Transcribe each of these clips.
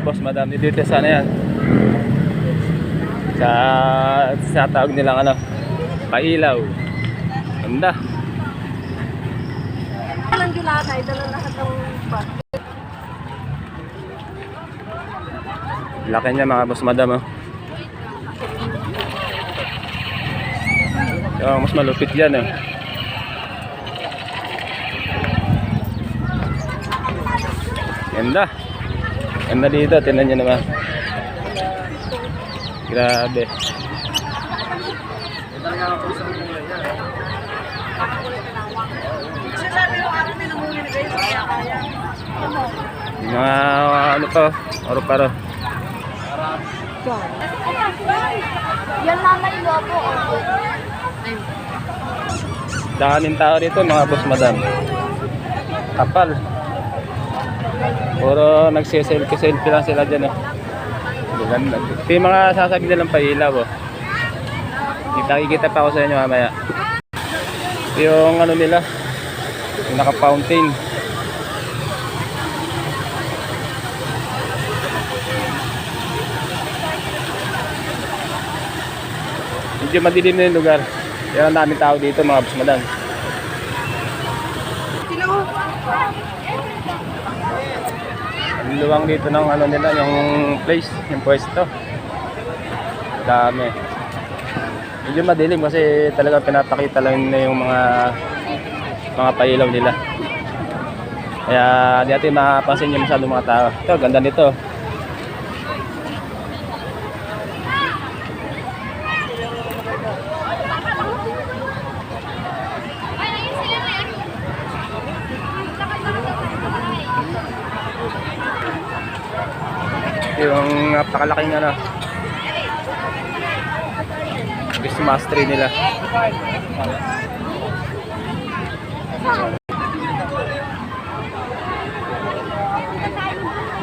madam dito sa ano yan sa sa tawag nilang ano pailaw ganda Walang dilata, dala lahat ng laki niya mga boss madam oh. Yung mas malupit yan oh. Ganda. Ganda dito, tingnan nyo naman. Grabe. Mga ano to, oro paro. Yan mama yung lobo. Daming tao dito mga boss madam. Kapal. Puro nagsiselfie-selfie lang sila dyan. Oh. Ganda. Ito yung mga sasabi nilang pailaw. Oh. Kita-kikita pa ako sa inyo mamaya. Ito yung ano nila. Yung naka-fountain. Medyo madilim na yung lugar. Kaya ang daming tao dito mga boss madam. Sino? Ang luwang dito ng ano nila, yung place, yung pwesto. Dami. Medyo madilim kasi talaga pinapakita lang nila yung mga mga pailaw nila. Kaya di natin mapapansin yung masyadong mga tao. Ito, ganda nito. Yung napakalaking ano. Christmas tree nila.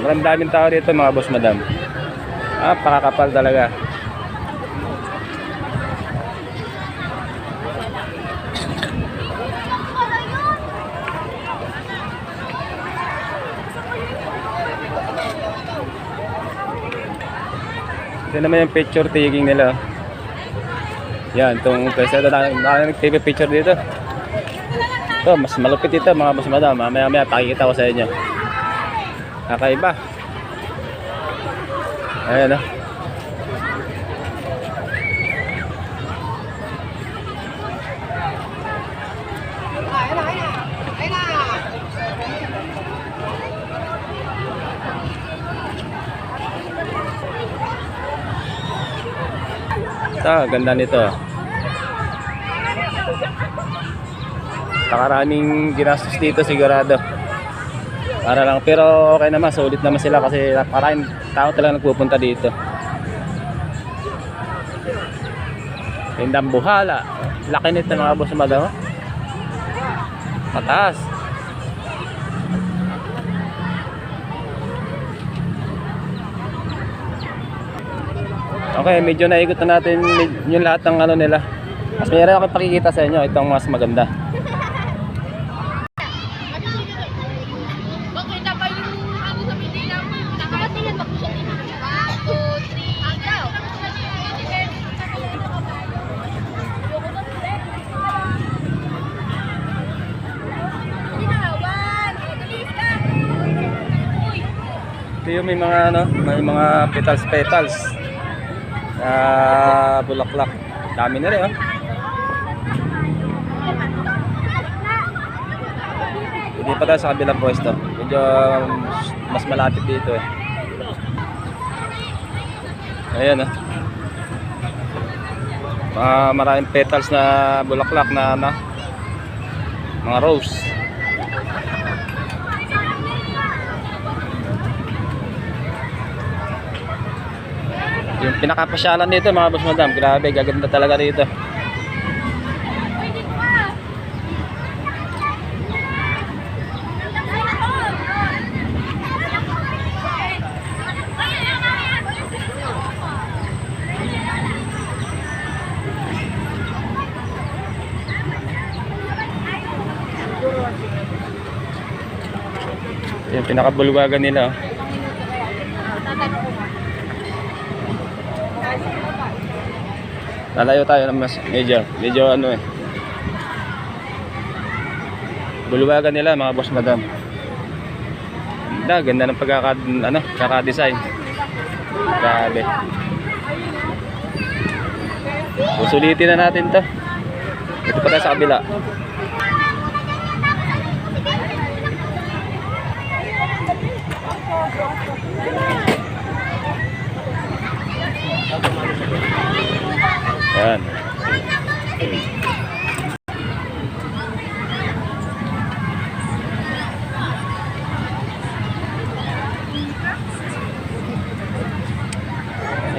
Maraming daming tao dito mga boss madam. Ah, pakakapal talaga. Ito naman yung picture taking nila. Yan, itong pwesto ito. Nag-take picture dito. Ito, mas malupit ito mga boss madam. Mamaya maya pakikita ko sa inyo. Kakaiba. Ayan o. Ito, ganda nito. Nakaraming ginastos dito sigurado. Para lang, pero okay naman, sulit naman sila kasi maraming tao talaga nagpupunta dito. Tindang buhala. Laki nito mga boss oh. Mataas. Okay, medyo naikot na natin yung lahat ng ano nila. Mas mayroon ako pakikita sa inyo, itong mas maganda. Ito yung may mga ano, may mga petals petals. Na bulaklak. Dami na rin oh. Hindi pa tayo sa kabilang pwesto. Medyo um, mas malapit dito eh. Ayan oh. Mga maraming petals na bulaklak na ano, mga rose. Yung pinakapasyalan dito mga boss madam, grabe, gaganda talaga dito. Yung pinakabulwagan nila. oh. Lalayo tayo ng mas medyo, medyo ano eh. Buluwagan nila mga boss madam. Ganda, ganda ng pagkaka, ano, kaka-design. Grabe. Susulitin na natin to. Ito pa tayo sa kabila. Yan.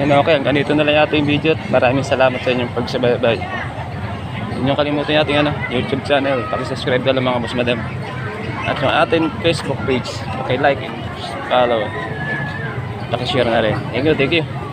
Yan okay, ganito na lang yata yung video maraming salamat sa inyong pagsabaybay. Niyong kalimutan natin ano, YouTube channel, pakisubscribe na lang mga boss madam. At yung ating Facebook page, pakilike, follow, pakishare na rin. Thank you, thank you.